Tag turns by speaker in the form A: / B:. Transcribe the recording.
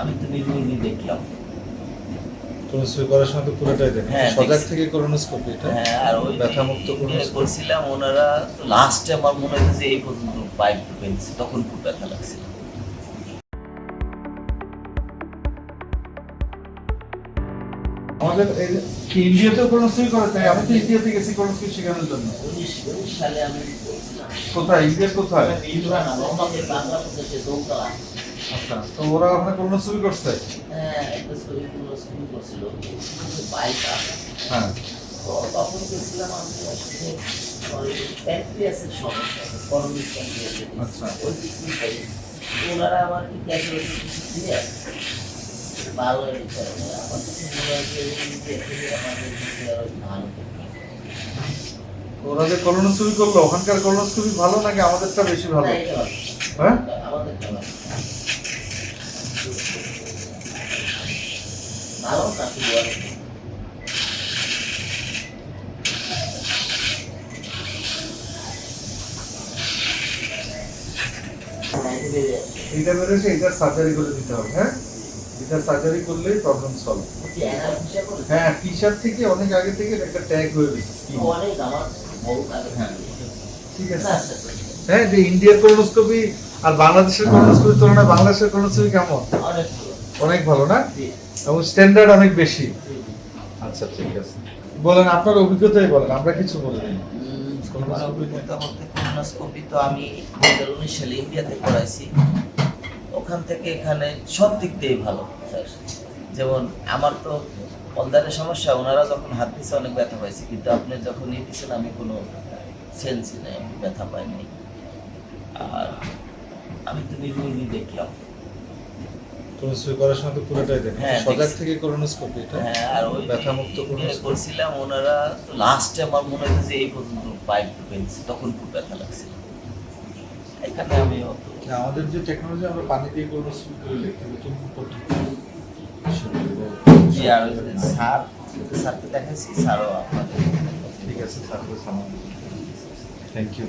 A: আমি তো নিজে নিজে দেখলাম।
B: কোলোনোস্কোপি করার সময় তো পুরোটাই দেখেন
A: হ্যাঁ,
B: সজাগ থেকে কোলোনোস্কোপি এটা
A: হ্যাঁ আর ওই
B: ব্যথা মুক্ত
A: ইয়ে করছিলাম ওনারা লাস্টে আমার মনে হয়েছে এই পর্যন্ত পাইপ ঢুকেছে তখন খুব ব্যথা লাগছিল।
B: আমাদের ইন্ডিয়াতেও কোলোনোস্কোপি করে তাই আমি তো ইন্ডিয়াতে গেছি কোলোনোস্কোপি শেখানোর জন্য?
A: সালে আমি
B: কোথায়? ইন্ডিয়া কোথায়? আচ্ছা তো ওরা ওখানে কোলোনোস্কোপি করছে?
A: হ্যাঁ একটা ছবি পুরো করছিল। বাইক
B: হ্যাঁ।
A: তখন গেছিলাম আমি আসলে সমস্যা করণিক
B: আচ্ছা।
A: ওই ওনারা আমার কি ক্যান্সার দিয়ে ভালো
B: ওরা যে কোলোনোস্কোপি করল ওখানকার কোলোনোস্কোপি ভালো নাকি আমাদেরটা বেশি ভালো। হ্যাঁ?
A: ভালো।
B: এটা বেরোছে সার্জারি করে দিতে হবে হ্যাঁ? এটা সার্জারি করলেই প্রবলেম সলভ হ্যাঁ টি শার্ট থেকে অনেক আগে থেকে একটা ট্যাগ হয়ে গেছে হ্যাঁ। ঠিক আছে।
A: না, আচ্ছা, আচ্ছা।
B: হ্যাঁ যে ইন্ডিয়ার কোলোনোস্কোপি আর বাংলাদেশের কোলোনোস্কোপির তুলনায় বাংলাদেশের কোলোনোস্কোপি কেমন?
A: অনেক ভালো।
B: অনেক ভালো না? এবং স্ট্যান্ডার্ড অনেক বেশি। আচ্ছা ঠিক আছে। বলেন আপনার অভিজ্ঞতাই বলেন আমরা কিছু বলে
A: আমার অভিজ্ঞতা বলতে colonoscopy তো আমি দুই হাজার উনিশ সালে ইন্ডিয়াতে করাইছি। ওখান থেকে এখানে সব দিক দিয়েই ভালো স্যার। যেমন আমার তো অন্ধারের সমস্যা ওনারা যখন হাত দিচ্ছে অনেক ব্যথা পাইছি। কিন্তু আপনি যখন ই দিচ্ছেন আমি কোনো সেন্সই নেই আমি ব্যথা পাইনি। আর আমি তো নিজে দেখলাম।
B: করার সময় তো পুরোটাই
A: হ্যাঁ,
B: সজাগ থেকে কোলোনোস্কোপি এটা?
A: হ্যাঁ আর ওই
B: ব্যথামুক্ত
A: ইয়ে
B: colonoscopy।
A: করছিলাম ওনারা লাস্টে আমার মনে হয়েছে এই পর্যন্ত পাইপ ঢুকেছে তখন খুব ব্যথা লাগছিল। এখানে আমি
B: আমাদের যে টেকনোলজি আমরা পানি দিয়ে করব করে লিখতে নতুন পদ্ধতি
A: জি আর স্যার স্যারকে দেখাইছি স্যারও আপনাদের
B: ঠিক আছে স্যার থ্যাংক ইউ